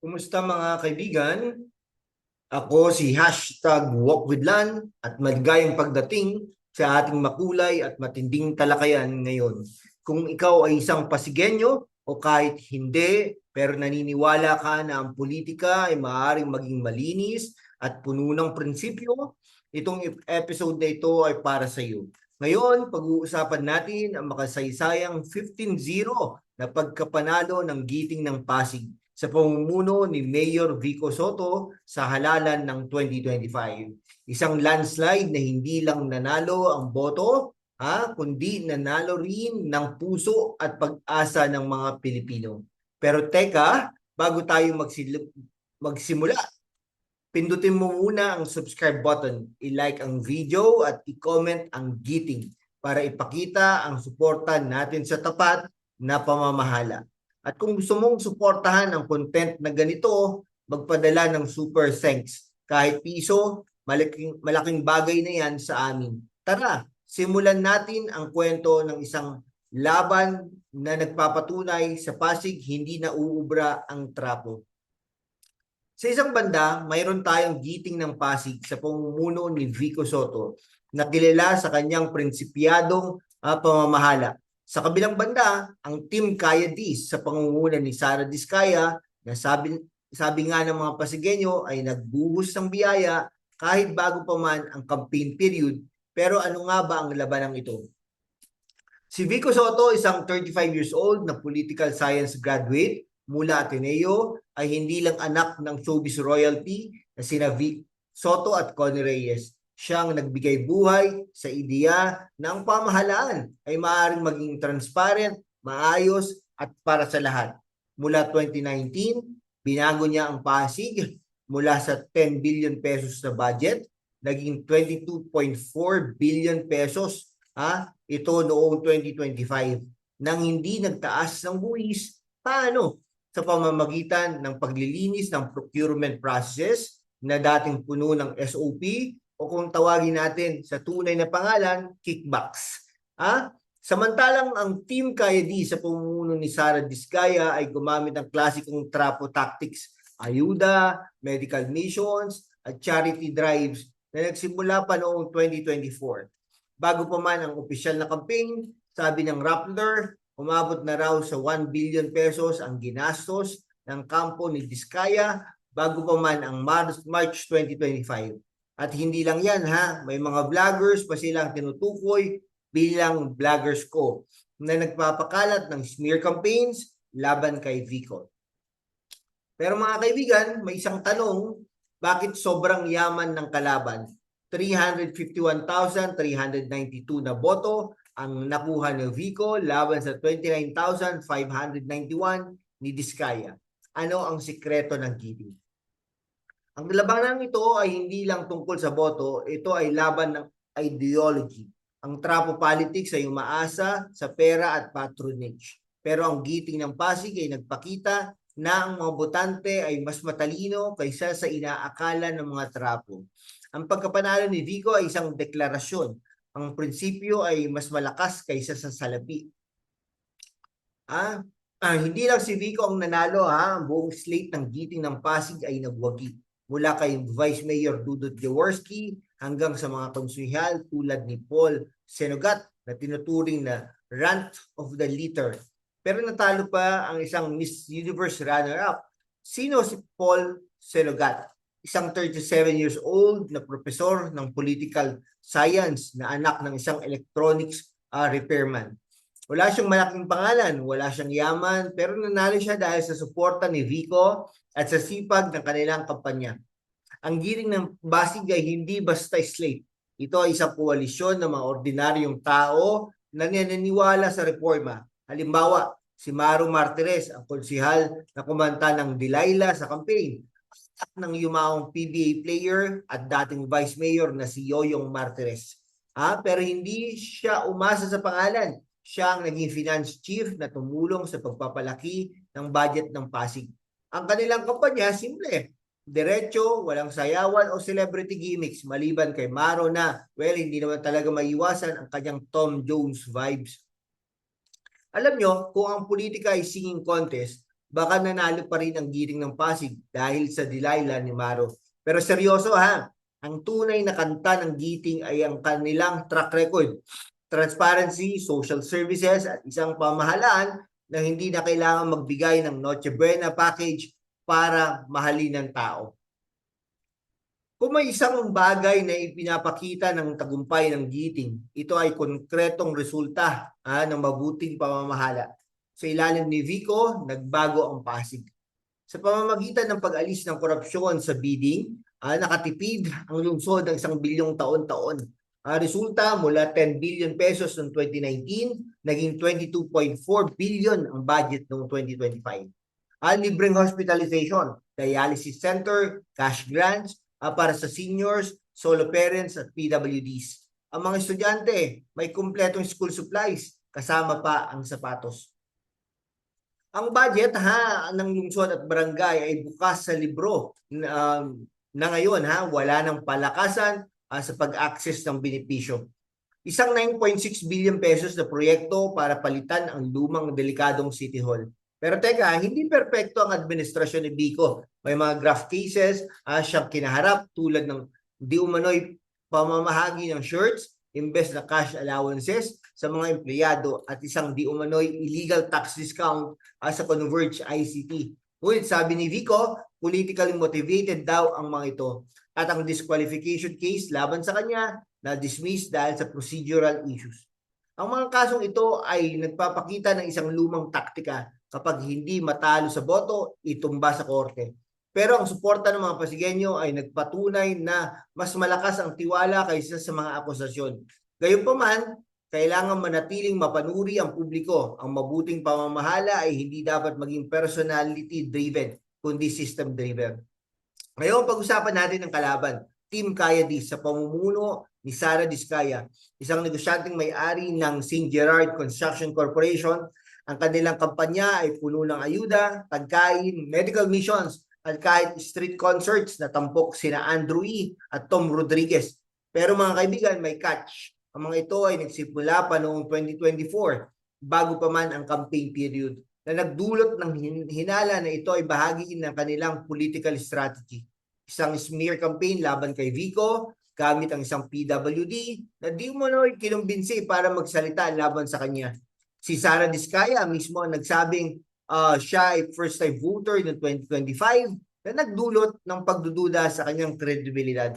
Kumusta mga kaibigan? Ako si hashtag Walk with Lan at maligayang pagdating sa ating makulay at matinding talakayan ngayon. Kung ikaw ay isang Pasigenyo o kahit hindi, pero naniniwala ka na ang politika ay maaaring maging malinis at puno ng prinsipyo, itong ep- episode na ito ay para sa iyo. Ngayon, pag-uusapan natin ang makasaysayang 15-0 na pagkapanalo ng giting ng Pasig sa pamumuno ni Mayor Vico Soto sa halalan ng 2025. Isang landslide na hindi lang nanalo ang boto, ha, kundi nanalo rin ng puso at pag-asa ng mga Pilipino. Pero teka, bago tayo magsil- magsimula, pindutin mo muna ang subscribe button, i-like ang video at i-comment ang giting para ipakita ang suporta natin sa tapat na pamamahala. At kung gusto mong suportahan ang content na ganito, magpadala ng super thanks. Kahit piso, malaking, malaking bagay na yan sa amin. Tara, simulan natin ang kwento ng isang laban na nagpapatunay sa Pasig hindi na uubra ang trapo. Sa isang banda, mayroon tayong giting ng Pasig sa pamumuno ni Vico Soto na kilala sa kanyang prinsipyadong ah, pamamahala. Sa kabilang banda, ang Team Kaya Dis sa pangunguna ni Sara Diskaya na sabi, sabi nga ng mga Pasigenyo ay nagbuhos ng biyaya kahit bago pa man ang campaign period. Pero ano nga ba ang labanang ito? Si Vico Soto, isang 35 years old na political science graduate mula Ateneo, ay hindi lang anak ng showbiz royalty na sina Vic Soto at Connie Reyes. Siyang nagbigay buhay sa ideya na ang pamahalaan ay maaaring maging transparent, maayos at para sa lahat. Mula 2019, binago niya ang Pasig mula sa 10 billion pesos na budget, naging 22.4 billion pesos ha, ito noong 2025 nang hindi nagtaas ng buwis. Paano? Sa pamamagitan ng paglilinis ng procurement processes na dating puno ng SOP o kung tawagin natin sa tunay na pangalan, kickbacks. Ha? Samantalang ang Team Kaya D sa pamumuno ni Sara Diskaya ay gumamit ng klasikong trapo tactics, ayuda, medical missions, at charity drives na nagsimula pa noong 2024. Bago pa man ang opisyal na campaign, sabi ng Rappler, umabot na raw sa 1 billion pesos ang ginastos ng kampo ni Diskaya bago pa man ang March, March 2025. At hindi lang yan ha, may mga vloggers pa silang tinutukoy bilang vloggers ko na nagpapakalat ng smear campaigns laban kay Vico. Pero mga kaibigan, may isang tanong, bakit sobrang yaman ng kalaban? 351,392 na boto ang nakuha ni Vico laban sa 29,591 ni Diskaya. Ano ang sikreto ng giting? Ang labanan ito ay hindi lang tungkol sa boto, ito ay laban ng ideology. Ang trapo politics ay umaasa sa pera at patronage. Pero ang giting ng Pasig ay nagpakita na ang mga botante ay mas matalino kaysa sa inaakala ng mga trapo. Ang pagkapanalo ni Vico ay isang deklarasyon. Ang prinsipyo ay mas malakas kaysa sa salapi. Ah, ah, hindi lang si Vico ang nanalo ha, ang buong slate ng giting ng Pasig ay nagwagi. Mula kay Vice Mayor Dudut Jaworski hanggang sa mga konsuhal tulad ni Paul Senogat na tinuturing na rant of the litter. Pero natalo pa ang isang Miss Universe runner-up. Sino si Paul Senogat? Isang 37 years old na profesor ng political science na anak ng isang electronics ah, repairman. Wala siyang malaking pangalan, wala siyang yaman, pero nanalo siya dahil sa suporta ni Vico at sa sipag ng kanilang kampanya. Ang giring ng Basig ay hindi basta slate. Ito ay isang koalisyon ng mga ordinaryong tao na naniniwala sa reforma. Halimbawa, si Maru Martires, ang konsihal na kumanta ng Delilah sa campaign. At ng yumaong PBA player at dating vice mayor na si Yoyong Martires. Ah, pero hindi siya umasa sa pangalan. Siya ang naging finance chief na tumulong sa pagpapalaki ng budget ng Pasig. Ang kanilang kampanya, simple. Diretso, walang sayawan o celebrity gimmicks maliban kay Maro na, well, hindi naman talaga maiwasan ang kanyang Tom Jones vibes. Alam nyo, kung ang politika ay singing contest, baka nanalo pa rin ang giting ng Pasig dahil sa Delilah ni Maro. Pero seryoso ha, ang tunay na kanta ng giting ay ang kanilang track record. Transparency, social services at isang pamahalaan na hindi na kailangan magbigay ng Noche Buena package para mahalin ng tao. Kung may isang bagay na ipinapakita ng tagumpay ng giting, ito ay konkretong resulta ah, ng mabuting pamamahala. Sa ilalim ni Vico, nagbago ang Pasig. Sa pamamagitan ng pag-alis ng korupsyon sa bidding, ah, nakatipid ang lungsod ng isang bilyong taon-taon. Ah, resulta mula 10 billion pesos noong 2019, naging 22.4 billion ang budget noong 2025. Ah, libreng hospitalization, dialysis center, cash grants, ah, para sa seniors, solo parents at PWDs. Ang mga estudyante, may kumpletong school supplies, kasama pa ang sapatos. Ang budget ha ng lungsod at barangay ay bukas sa libro um, na ngayon ha wala ng palakasan uh, sa pag-access ng benepisyo. Isang 9.6 billion pesos na proyekto para palitan ang lumang delikadong City Hall. Pero teka, hindi perpekto ang administrasyon ni Bico. May mga graft cases uh, siyang kinaharap tulad ng di umano'y pamamahagi ng shirts, imbes na cash allowances sa mga empleyado at isang di umano'y illegal tax discount uh, sa Converge ICT. Ngunit sabi ni Vico, politically motivated daw ang mga ito at ang disqualification case laban sa kanya na dismiss dahil sa procedural issues. Ang mga kasong ito ay nagpapakita ng isang lumang taktika kapag hindi matalo sa boto, itumba sa korte. Pero ang suporta ng mga Pasigenyo ay nagpatunay na mas malakas ang tiwala kaysa sa mga akusasyon. Gayunpaman, kailangan manatiling mapanuri ang publiko. Ang mabuting pamamahala ay hindi dapat maging personality-driven, kundi system-driven. Ngayon, pag-usapan natin ang kalaban. Team Kaya Dis sa pamumuno ni Sara Diskaya, isang negosyanteng may-ari ng St. Gerard Construction Corporation. Ang kanilang kampanya ay puno ng ayuda, pagkain, medical missions, at kahit street concerts na tampok sina Andrew E. at Tom Rodriguez. Pero mga kaibigan, may catch. Ang mga ito ay nagsimula pa noong 2024 bago pa man ang campaign period na nagdulot ng hinala na ito ay bahagi ng kanilang political strategy. Isang smear campaign laban kay Vico gamit ang isang PWD na di mo na kinumbinsi para magsalita laban sa kanya. Si Sara Diskaya mismo ang nagsabing uh, siya ay first time voter noong 2025 na nagdulot ng pagdududa sa kanyang kredibilidad.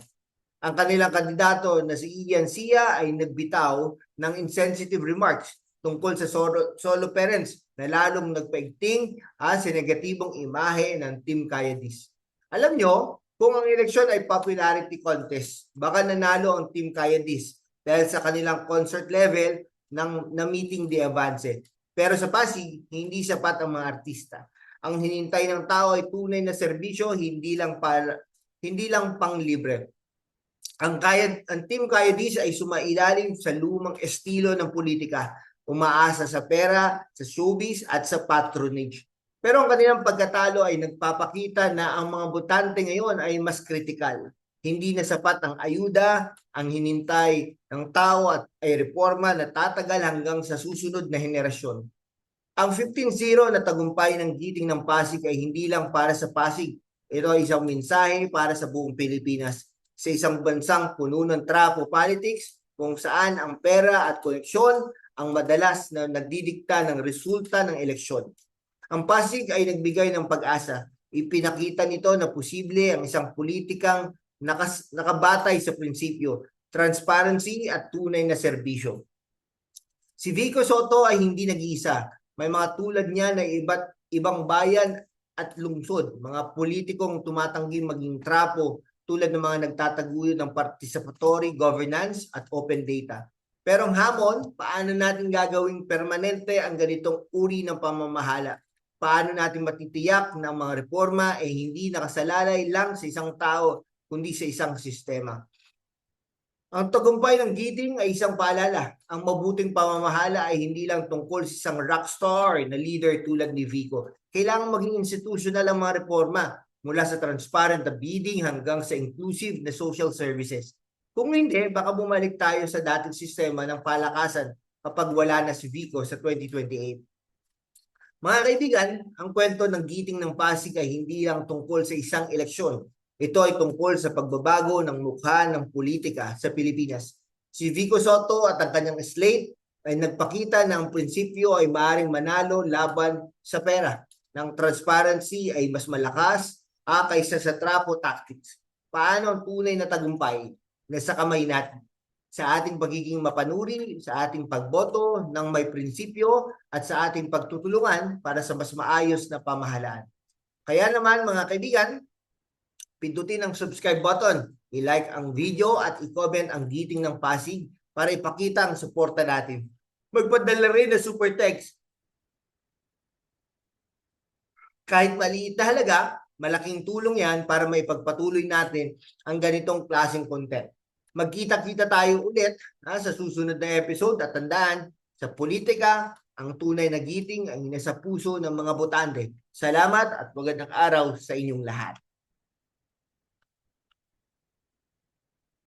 Ang kanilang kandidato na si Ian Sia ay nagbitaw ng insensitive remarks tungkol sa solo, solo parents na lalong nagpaigting ah, sa negatibong imahe ng Team Kayadis. Alam nyo, kung ang eleksyon ay popularity contest, baka nanalo ang Team Kayadis dahil sa kanilang concert level ng na meeting de avance. Pero sa Pasig, hindi sapat ang mga artista. Ang hinintay ng tao ay tunay na serbisyo, hindi lang para hindi lang pang libre. Ang kaya ang team dis ay sumailalim sa lumang estilo ng politika, umaasa sa pera, sa showbiz at sa patronage. Pero ang kanilang pagkatalo ay nagpapakita na ang mga botante ngayon ay mas kritikal. Hindi na sapat ang ayuda, ang hinintay ng tao at ay reforma na tatagal hanggang sa susunod na henerasyon. Ang 15-0 na tagumpay ng giting ng Pasig ay hindi lang para sa Pasig. Ito ay isang mensahe para sa buong Pilipinas. Sa isang bansang puno ng trapo politics kung saan ang pera at koneksyon ang madalas na nagdidikta ng resulta ng eleksyon. Ang Pasig ay nagbigay ng pag-asa. Ipinakita nito na posible ang isang politikang nakas, nakabatay sa prinsipyo, transparency at tunay na serbisyo. Si Vico Soto ay hindi nag-iisa. May mga tulad niya na iba't ibang bayan at lungsod, mga politikong tumatanggi maging trapo tulad ng mga nagtataguyod ng participatory governance at open data. Pero ang hamon, paano natin gagawing permanente ang ganitong uri ng pamamahala? Paano natin matitiyak na ang mga reforma ay eh, hindi nakasalalay lang sa isang tao kundi sa isang sistema. Ang tagumpay ng Giting ay isang paalala. Ang mabuting pamamahala ay hindi lang tungkol sa isang rockstar na leader tulad ni Vico. Kailangan maging institutional ang mga reforma mula sa transparent na bidding hanggang sa inclusive na social services. Kung hindi, baka bumalik tayo sa dating sistema ng palakasan kapag wala na si Vico sa 2028. Mga kaibigan, ang kwento ng giting ng Pasig ay hindi lang tungkol sa isang eleksyon. Ito ay tungkol sa pagbabago ng mukha ng politika sa Pilipinas. Si Vico Soto at ang kanyang slate ay nagpakita na ang prinsipyo ay maaaring manalo laban sa pera. Ng transparency ay mas malakas ah, kaysa sa trapo tactics. Paano ang tunay na tagumpay na sa kamay natin? Sa ating pagiging mapanuri, sa ating pagboto ng may prinsipyo at sa ating pagtutulungan para sa mas maayos na pamahalaan. Kaya naman mga kaibigan, pindutin ang subscribe button, i-like ang video at i-comment ang giting ng Pasig para ipakita ang suporta natin. Magpadala rin na super text. Kahit maliit na halaga, malaking tulong yan para maipagpatuloy natin ang ganitong klaseng content. Magkita-kita tayo ulit ha, sa susunod na episode at tandaan, sa politika, ang tunay na giting ay nasa puso ng mga botante. Salamat at magandang araw sa inyong lahat.